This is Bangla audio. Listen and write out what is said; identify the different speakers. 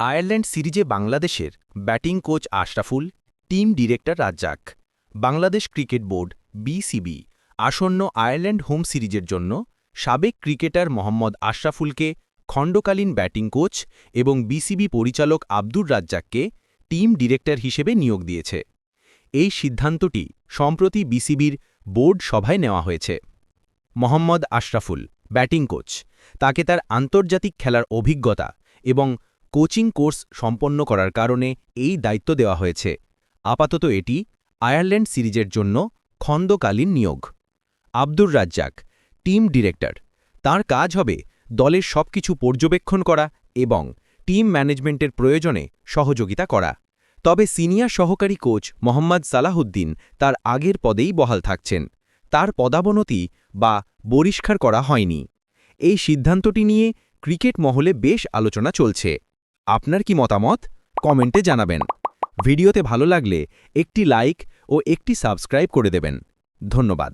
Speaker 1: আয়ারল্যান্ড সিরিজে বাংলাদেশের batting coach Ashraful, team director Razzak, Bangladesh cricket board BCB আসন্ন আয়ারল্যান্ড হোম সিরিজের জন্য সাবেক ক্রিকেটার মোহাম্মদ আশরাফুলকে খণ্ডকালীন ব্যাটিং কোচ এবং বিসিবি পরিচালক আব্দুর রাজ্জাককে টিম ডিরেক্টর হিসেবে নিয়োগ দিয়েছে। এই সিদ্ধান্তটি সম্প্রতি বিসিবির বোর্ড সভায় নেওয়া হয়েছে। মোহাম্মদ আশরাফুল, ব্যাটিং কোচ, তাকে তার আন্তর্জাতিক খেলার অভিজ্ঞতা এবং কোচিং কোর্স সম্পন্ন করার কারণে এই দায়িত্ব দেওয়া হয়েছে। আপাতত এটি আয়ারল্যান্ড সিরিজের জন্য খন্দকালীন নিয়োগ। আব্দুর রাজ্জাক, টিম ডিরেক্টর, তার কাজ হবে দলের সবকিছু পর্যবেক্ষণ করা এবং টিম ম্যানেজমেন্টের প্রয়োজনে সহযোগিতা করা। তবে সিনিয়র সহকারী কোচ মোহাম্মদ সালাহুদ্দিন তার আগের পদেই বহাল থাকছেন। তার পদাবনতি বা বহিষ্কার করা হয়নি। এই সিদ্ধান্তটি নিয়ে ক্রিকেট মহলে বেশ আলোচনা চলছে। আপনার কি মতামত? কমেন্টে জানাবেন। ভিডিওতে ভালো লাগলে একটি লাইক ও একটি সাবস্ক্রাইব করে দেবেন। ধন্যবাদ।